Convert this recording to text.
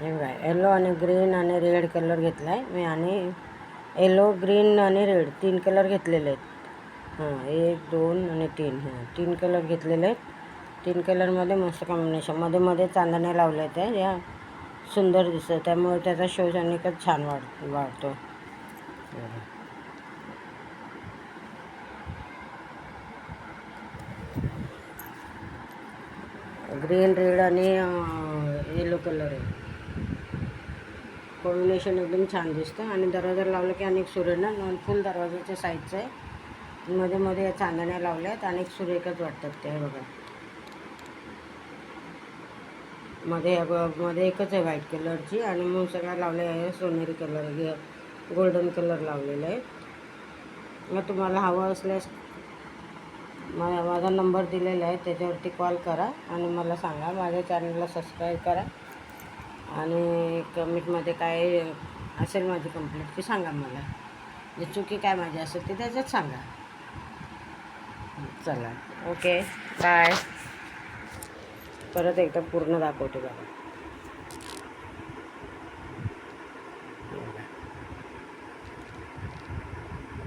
हे बघा येलो आणि ग्रीन आणि रेड कलर घेतला आहे मी आणि येलो ग्रीन आणि रेड तीन कलर घेतलेले आहेत. हां एक दोन आणि तीन. हां तीन कलर घेतलेले आहेत. तीन कलरमध्ये मस्त कॉम्बिनेशनमध्ये मध्ये चांदण्या लावल्या आहेत. या सुंदर दिसतं त्यामुळे त्याचा शोज अनेकच छान वाढ वाढतो. ग्रीन रेड आणि येलो कलर आहे. कॉम्बिनेशन एकदम छान दिसतं आणि दरवाजा लावलं की अनेक नॉन फुल दरवाजाच्या साईजचं आहे मध्ये मध्ये या चांदण्या लावल्या आहेत अनेक एकच वाटतात ते बघा. मध्ये मध्ये एकच आहे व्हाईट कलरची आणि मग सगळ्या लावल्या आहे सोनेरी कलर गोल्डन कलर लावलेला आहे. मग तुम्हाला हवं असल्यास मा माझा नंबर दिलेला आहे त्याच्यावरती कॉल करा आणि मला सांगा. माझ्या चॅनलला सबस्क्राईब करा. आणि कमेंटमध्ये काय असेल माझी कंप्लेंट ती सांगा मला. जे चुकी काय माझी असेल ती त्याच्यात सांगा. चला. ओके. बाय परत एकदा पूर्ण दाखवते बघा.